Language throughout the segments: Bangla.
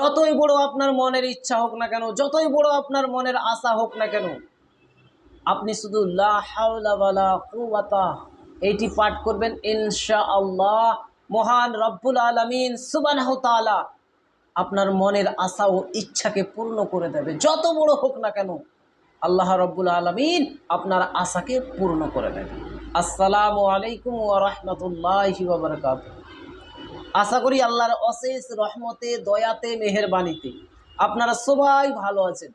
যতই বড় আপনার মনের ইচ্ছা হোক না কেন, যতই বড় আপনার মনের আশা হোক না কেন, আপনি শুধু এইটি পাঠ করবেন, ইনশাআল্লাহ। মহান রব্বুল আলামিন তাআলা আপনার মনের আশা ও ইচ্ছাকে পূর্ণ করে দেবে। যত বড় হোক না কেন, আল্লাহ রব্বুল আলমিন আপনার আশাকে পূর্ণ করে দেবে। আসসালামু আলাইকুম ওয়া রাহমাতুল্লাহি ওয়া বারাকাতুহু। আশা করি আল্লাহর অশেষ রহমতে, দয়াতে মেহেরবানিতে আপনারা সবাই ভালো আছেন।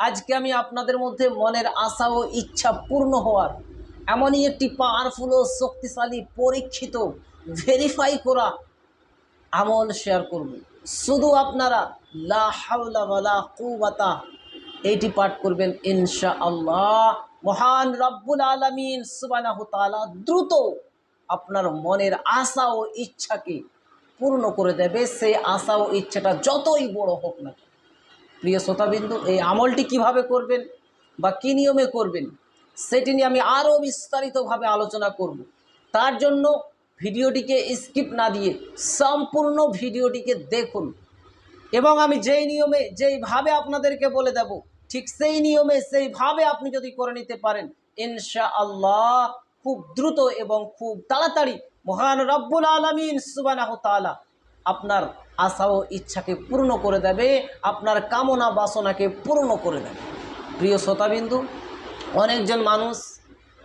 আজকে আমি আপনাদের মধ্যে মনের আশা ও ইচ্ছা পূর্ণ হওয়ার এমনই একটি পাওয়ারফুল ও শক্তিশালী পরীক্ষিত ভেরিফাই করা আমল শেয়ার করব। শুধু আপনারা লা হাওলা কুওয়াতা এইটি পাঠ করবেন ইনশা আল্লাহ মহান রব্বুল আলমিন সুবহানাহু তাআলা দ্রুত আপনার মনের আশা ও ইচ্ছাকে পূর্ণ করে দেবে, সেই আশা ও ইচ্ছাটা যতই বড় হোক না প্রিয় শ্রোতাবিন্দু, এই আমলটি কীভাবে করবেন বা কী নিয়মে করবেন, সেটি নিয়ে আমি আরও বিস্তারিতভাবে আলোচনা করব। তার জন্য ভিডিওটিকে স্কিপ না দিয়ে সম্পূর্ণ ভিডিওটিকে দেখুন। এবং আমি যেই নিয়মে, যেইভাবে আপনাদেরকে বলে দেব, ঠিক সেই নিয়মে, সেইভাবে আপনি যদি করে নিতে পারেন ইনশা আল্লাহ খুব দ্রুত এবং খুব তাড়াতাড়ি মহান রব্বুল আলমিন সুবানাহ তালা আপনার আশা ও ইচ্ছাকে পূর্ণ করে দেবে, আপনার কামনা বাসনাকে পূর্ণ করে দেবে। প্রিয় শ্রোতাবিন্দু, অনেকজন মানুষ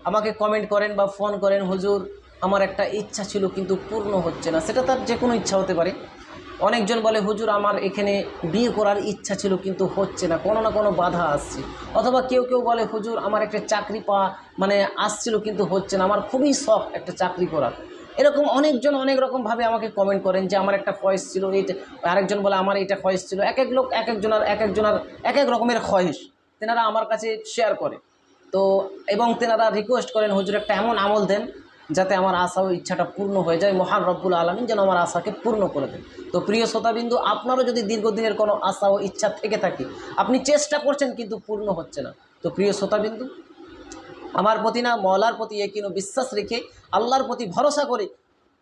আমাকে কমেন্ট করেন বা ফোন করেন, হুজুর, আমার একটা ইচ্ছা ছিল কিন্তু পূর্ণ হচ্ছে না। সেটা তার যে কোনো ইচ্ছা হতে পারে। অনেকজন বলে, হুজুর, আমার এখানে বিয়ে করার ইচ্ছা ছিল কিন্তু হচ্ছে না, কোনো না কোনো বাধা আসছে। অথবা কেউ কেউ বলে, হুজুর, আমার একটা চাকরি পাওয়া মানে আসছিল কিন্তু হচ্ছে না, আমার খুবই শখ একটা চাকরি করার। এরকম অনেকজন অনেক রকমভাবে আমাকে কমেন্ট করেন যে আমার একটা খয়েস ছিল এইটা আরেকজন বলে আমার এটা খয়েস ছিল। এক এক লোক, এক একজনের এক একজনের, এক এক রকমের খয়েস তেনারা আমার কাছে শেয়ার করে। তো এবং তেনারা রিকোয়েস্ট করেন, হুজুর, একটা এমন আমল দেন যাতে আমার আশা ও ইচ্ছাটা পূর্ণ হয়ে যায়। মহান রব্বুল আলমিন যেন আমার আশাকে পূর্ণ করে দেন। তো প্রিয় শ্রোতাবিন্দু, আপনারও যদি দীর্ঘদিনের কোনো আশা ও ইচ্ছা থেকে থাকে, আপনি চেষ্টা করছেন কিন্তু পূর্ণ হচ্ছে না। তো প্রিয় শ্রোতাবিন্দু, আমার প্রতি না মলার প্রতি একিনো বিশ্বাস রেখে আল্লাহর প্রতি ভরসা করে,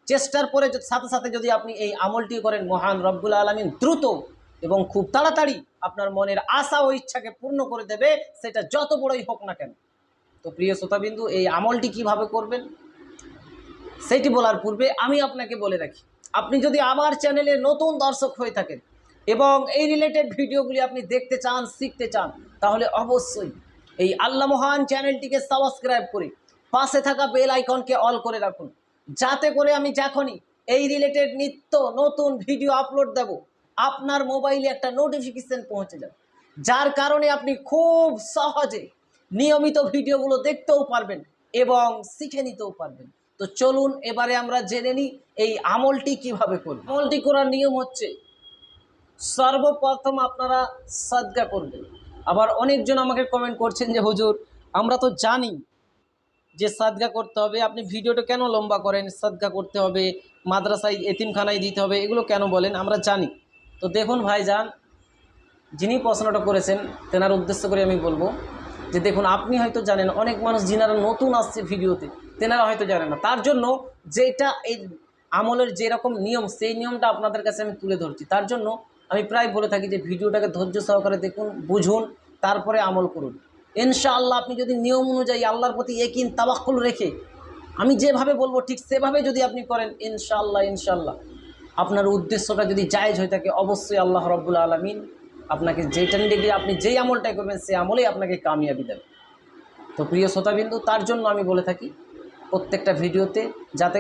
চেষ্টার পরে সাথে সাথে যদি আপনি এই আমলটি করেন, মহান রব্বুল আলমিন দ্রুত এবং খুব তাড়াতাড়ি আপনার মনের আশা ও ইচ্ছাকে পূর্ণ করে দেবে, সেটা যত বড়ই হোক না কেন। তো প্রিয় শ্রোতাবিন্দু, এই আমলটি কীভাবে করবেন? সেটি বলার পূর্বে আমি আপনাকে বলে রাখি, আপনি যদি আমার চ্যানেলে নতুন দর্শক হয়ে থাকেন এবং এই রিলেটেড ভিডিওগুলি আপনি দেখতে চান, শিখতে চান, তাহলে অবশ্যই এই আল্লাহ মহান চ্যানেলটিকে সাবস্ক্রাইব করে পাশে থাকা বেল আইকনকে অল করে রাখুন। যাতে করে আমি যখনই এই রিলেটেড নিত্য নতুন ভিডিও আপলোড দেব, আপনার মোবাইলে একটা নোটিফিকেশন পৌঁছে যাবে। যার কারণে আপনি খুব সহজে নিয়মিত ভিডিওগুলো দেখতেও পারবেন এবং শিখে নিতেও পারবেন। তো চলুন এবারে আমরা জেনে নিই এই আমলটি কীভাবে করব। আমলটি করার নিয়ম হচ্ছে, সর্বপ্রথম আপনারা সাদগা করবেন। আবার অনেকজন আমাকে কমেন্ট করছেন যে, হুজুর, আমরা তো জানি যে সাদগা করতে হবে, আপনি ভিডিওটা কেন লম্বা করেন, সাদগা করতে হবে, মাদ্রাসায় এতিমখানায় দিতে হবে, এগুলো কেন বলেন আমরা জানি। তো দেখুন ভাইজান, যিনি প্রশ্নটা করেছেন, তেনার উদ্দেশ্য করে আমি বলব যে দেখুন, আপনি হয়তো জানেন, অনেক মানুষ যিনারা নতুন আসছে ভিডিওতে, তেনারা হয়তো জানেন না। তার জন্য যেটা এই আমলের যেরকম নিয়ম, সেই নিয়মটা আপনাদের কাছে আমি তুলে ধরছি। তার জন্য আমি প্রায় বলে থাকি যে ভিডিওটাকে ধৈর্য সহকারে দেখুন, বুঝুন, তারপরে আমল করুন। ইনশাআল্লাহ আপনি যদি নিয়ম অনুযায়ী আল্লাহর প্রতি একিন তাবাক্কুল রেখে, আমি যেভাবে বলব ঠিক সেভাবে যদি আপনি করেন, ইনশাআল্লাহ ইনশাআল্লাহ। আপনার উদ্দেশ্যটা যদি জায়েজ হয়ে থাকে, অবশ্যই আল্লাহ রব্বুল আলমিন আপনাকে যেটা নিয়ে গিয়ে আপনি যেই আমলটাই করবেন, সেই আমলেই আপনাকে কামিয়াবি দেবে। তো প্রিয় শ্রোতাবিন্দু, তার জন্য আমি বলে থাকি, প্রত্যেকটা ভিডিওতে যাতে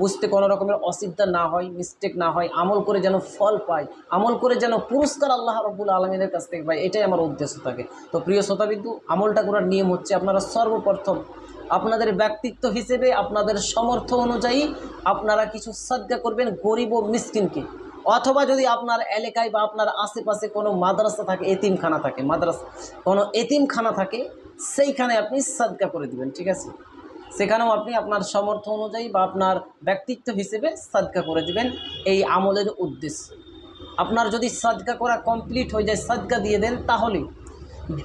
বুঝতে কোনো রকমের অসুবিধা না হয় মিস্টেক না হয়, আমল করে যেন ফল পায়, আমল করে যেন পুরস্কার আল্লাহ রব্বুল আলমিনের কাছ থেকে পায়, এটাই আমার উদ্দেশ্য থাকে। তো প্রিয় শ্রোতাবিন্দু আমলটা করার নিয়ম হচ্ছে আপনারা সর্বপ্রথম আপনাদের ব্যক্তিত্ব হিসেবে, আপনাদের সমর্থ অনুযায়ী আপনারা কিছু সাজ্ঞা করবেন গরিব ও মিসকিনকে। অথবা যদি আপনার এলাকায় বা আপনার আশেপাশে কোনো মাদ্রাসা থাকে, এতিমখানা থাকে, মাদ্রাসা কোনো এতিমখানা থাকে, সেইখানে আপনি সাদকা করে দিবেন, ঠিক আছে? সেখানেও আপনি আপনার সমর্থ অনুযায়ী বা আপনার ব্যক্তিত্ব হিসেবে সাদকা করে দিবেন এই আমলের উদ্দেশ্য। আপনার যদি সাদকা করা কমপ্লিট হয়ে যায়, সাদকা দিয়ে দেন, তাহলে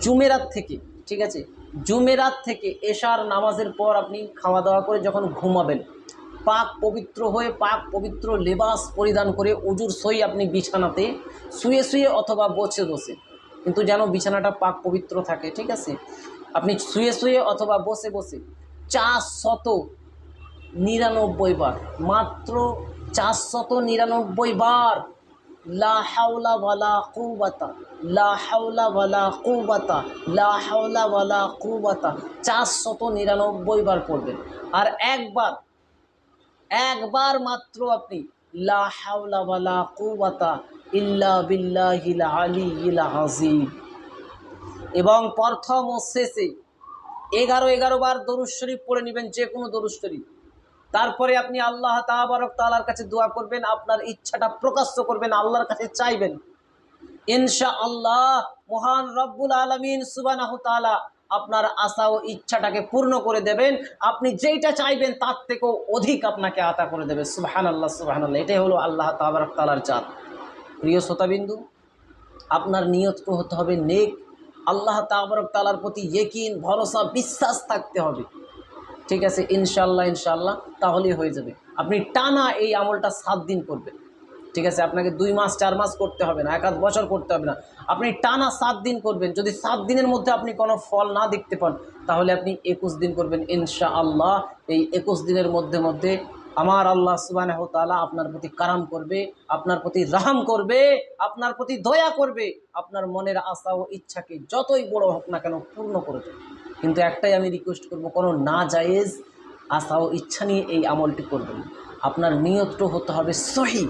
জুমেরাত থেকে, ঠিক আছে? জুমেরাত থেকে এশার নামাজের পর আপনি খাওয়া দাওয়া করে যখন ঘুমাবেন, পাক পবিত্র হয়ে পাক পবিত্র লেবাস পরিধান করে উজুর সই আপনি বিছানাতে শুয়ে শুয়ে অথবা বসে বসে, কিন্তু যেন বিছানাটা পাক পবিত্র থাকে, ঠিক আছে? আপনি শুয়ে শুয়ে অথবা বসে বসে চারশত নিরানব্বই বার। মাত্র চারশত নিরানব্বই বার। লা হাওলা ওয়ালা চারশত নিরানব্বই বার পড়বেন। আর একবার একবার মাত্র আপনি কুওয়াতা ইল্লা বিল্লাহিল আলিয়িল আযীম। এবং প্রথম ও শেষে এগারো এগারো বার দরুদ শরীফ পড়ে নেবেন, যে কোনো দরুদ শরীফ। তারপরে আপনি আল্লাহ তাবারক তালার কাছে দোয়া করবেন, আপনার ইচ্ছাটা প্রকাশ্য করবেন, আল্লাহর কাছে চাইবেন। ইনশা আল্লাহ মহান রব্বুল আলমিন সুবানাহ তাআলা আপনার আশা ও ইচ্ছাটাকে পূর্ণ করে দেবেন। আপনি যেইটা চাইবেন, তার থেকেও অধিক আপনাকে আতা করে দেবে। সুবাহান আল্লাহ সুবাহান আল্লাহ এটাই হলো আল্লাহ তাবারক তালার চাঁদ। প্রিয় শ্রোতাবিন্দু, আপনার নিয়তটা হতে হবে নেক আল্লাহ তাবরক তালার প্রতি ইয়েকিন, ভরসা, বিশ্বাস থাকতে হবে। ঠিক আছে? ইনশাল্লাহ ইনশাল্লাহ তাহলেই হয়ে যাবে। আপনি টানা এই আমলটা সাত দিন করবেন। ঠিক আছে? আপনাকে দুই মাস, চার মাস করতে হবে না, এক আধ বছর করতে হবে না। আপনি টানা সাত দিন করবেন। যদি সাত দিনের মধ্যে আপনি কোনো ফল না দেখতে পান, তাহলে আপনি একুশ দিন করবেন ইনশা আল্লাহ এই একুশ দিনের মধ্যে মধ্যে আমার আল্লাহ সুবাহ তালা আপনার প্রতি কারাম করবে, আপনার প্রতি রাহাম করবে, আপনার প্রতি দয়া করবে, আপনার মনের আশা ও ইচ্ছাকে যতই বড় হোক না কেন পূর্ণ করে দেবে। কিন্তু একটাই আমি রিকোয়েস্ট করব, কোনো না জায়েজ আশা ও ইচ্ছা নিয়ে এই আমলটি করবেন আপনার নিয়তটা হতে হবে সহি,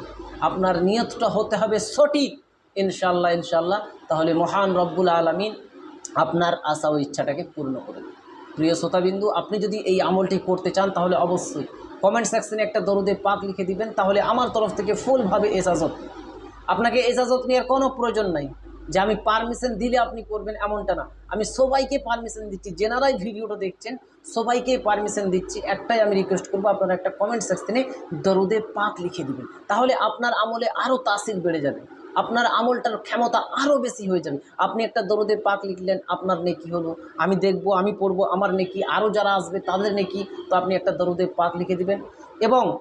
আপনার নিয়তটা হতে হবে সঠিক। ইনশাল্লাহ ইনশাল্লাহ তাহলে মহান রব্বুল আলমিন আপনার আশা ও ইচ্ছাটাকে পূর্ণ করে প্রিয় শ্রোতাবিন্দু, আপনি যদি এই আমলটি করতে চান, তাহলে অবশ্যই কমেন্ট সেকশনে একটা দরুদে পাক লিখে দিবেন, তাহলে আমার তরফ থেকে ফুলভাবে এজাজত। আপনাকে এজাজত নেওয়ার কোনো প্রয়োজন নাই। যে আমি পারমিশন দিলে আপনি করবেন এমনটা না। আমি সবাইকে পারমিশন দিচ্ছি, যেনারাই ভিডিওটা দেখছেন, সবাইকে পারমিশন দিচ্ছি। একটাই আমি রিকোয়েস্ট করব, আপনারা একটা কমেন্ট সেকশনে দরুদে পাক লিখে দিবেন। তাহলে আপনার আমলে আরও তাসির বেড়ে যাবে। আপনার আমলটার ক্ষমতা আরও বেশি হয়ে যাবে। আপনি একটা দরুদে পাক লিখলেন, আপনার নেকি হলো। আমি দেখব, আমি পড়ব, আমার নেকি আরও যারা আসবে তাদের নেকি। তো আপনি একটা দরুদে পাক লিখে দিবেন এবং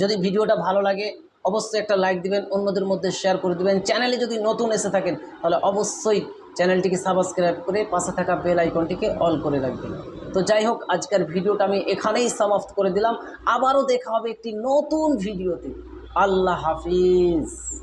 যদি ভিডিওটা ভালো লাগে, অবশ্যই একটা লাইক দিবেন, অন্যদের মধ্যে শেয়ার করে দিবেন। চ্যানেলে যদি নতুন এসে থাকেন, তাহলে অবশ্যই চ্যানেলটিকে সাবস্ক্রাইব করে পাশে থাকা বেল আইকনটিকে অল করে রাখবেন। তো যাই হোক, আজকের ভিডিওটা আমি এখানেই সমাপ্ত করে দিলাম। আবারও দেখা হবে একটি নতুন ভিডিওতে। আল্লাহ হাফিজ।